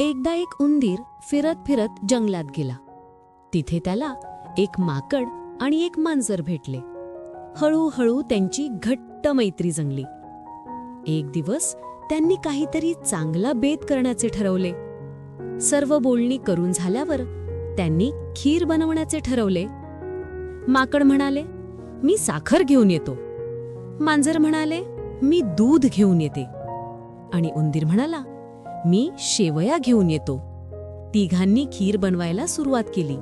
एकदा एक उंदीर फिरत फिरत जंगलात गेला. तिथे त्याला एक माकड आणि एक मांजर भेटले. हळूहळू त्यांची घट्ट मैत्री जंगली एक दिवस त्यांनी काहीतरी चांगला बेत करण्याचे ठरवले. सर्व बोलणी करून झाल्यावर त्यांनी खीर बनवण्याचे ठरवले. माकड म्हणाले मी साखर घेऊन येतो. मांजर म्हणाले मी दूध घेऊन येते. आणि उंदीर म्हणाला मी शेवया घेऊन येतो. तिघांनी खीर बनवायला सुरुवात केली.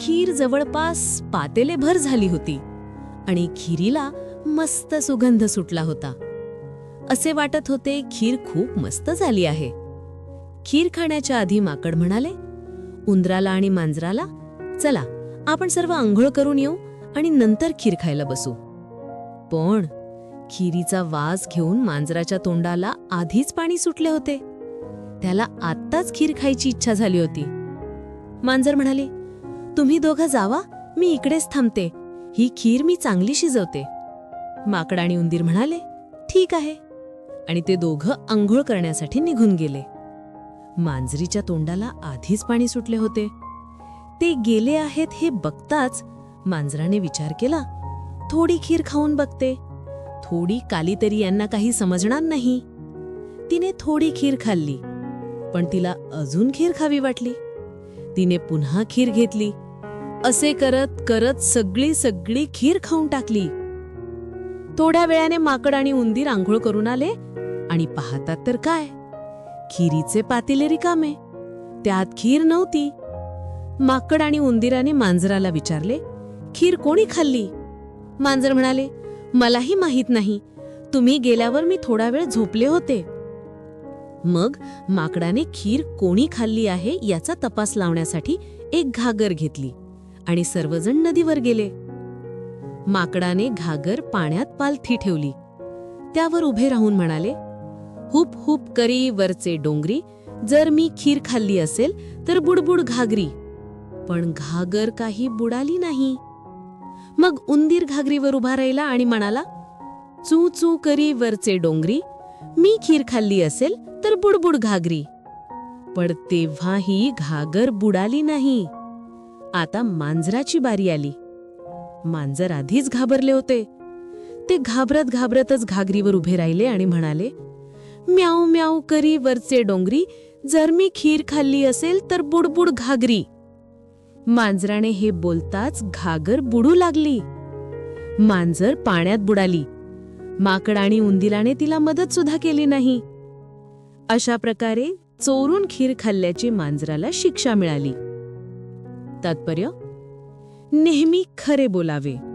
खीर जवळपास पातेले भर झाली होती आणि खीरीला मस्त सुगंध सुटला होता. असे वाटत होते खीर खूप मस्त झाली आहे. खीर खाण्याच्या आधी माकड म्हणाले उंदराला आणि मांजराला चला आपण सर्व आंघोळ करून येऊ आणि नंतर खीर खायला बसू. पण खिरीचा वास घेऊन मांजराच्या तोंडाला आधीच पाणी सुटले होते. त्याला आत्ताच खीर खायची इच्छा झाली होती. मांजर म्हणाले तुम्ही दोघं जावा मी इकडेच थांबते. ही खीर मी चांगली शिजवते. माकड आणि उंदीर म्हणाले ठीक आहे. आणि ते दोघं आंघोळ करण्यासाठी निघून गेले. मांजरीच्या तोंडाला आधीच पाणी सुटले होते. ते गेले आहेत हे बघताच मांजराने विचार केला थोडी खीर खाऊन बघते. थोडी काली तरी यांना काही समजणार नाही. तिने थोडी खीर खाल्ली. पण तिला अजून खीर खावी वाटली. तिने पुन्हा खीर घेतली. असे करत करत सगळी सगळी खीर खाऊन टाकली. थोड्या वेळाने माकड आणि उंदीर आंघोळ करून आले आणि पाहतात तर काय? खीरीचे पातेले रिकामे. त्यात खीर नव्हती. माकड आणि उंदिराने मांजराला विचारले खीर कोणी खाल्ली? मांजर म्हणाले मलाही माहीत नाही. तुम्ही गेल्यावर मी थोडा वेळ झोपले होते. मग माकडाने खीर कोणी खाल्ली आहे याचा तपास लावण्यासाठी एक घागर घेतली आणि सर्वजण नदीवर गेले. माकडाने घागर पाण्यात पालथी ठेवली. त्यावर उभे राहून म्हणाले हुप हुप करी वरचे डोंगरी. जर मी खीर खाल्ली असेल तर बुडबुड घागरी. पण घागर काही बुडाली नाही. मग उंदीर घागरीवर उभा राहिला आणि म्हणाला चू चू करी वरचे डोंगरी. मी खीर खाल्ली असेल तर बुडबुड घागरी. पण तेव्हाही घागर बुडाली नाही. आता मांजराची बारी आली. मांजर आधीच घाबरले होते. ते घाबरत घाबरतच घागरीवर उभे राहिले आणि म्हणाले म्याऊ म्याऊ करी वरचे डोंगरी. जर मी खीर खाल्ली असेल तर बुडबुड घागरी. मांजराने हे बोलताच घागर बुडू लागली. मांजर पाण्यात बुडाली. माकड आणि उंदिलाने तिला मदत सुद्धा केली नाही. अशा प्रकारे चोरून खीर खाल्ल्याची मांजराला शिक्षा मिळाली. तात्पर्य नेहमी खरे बोलावे.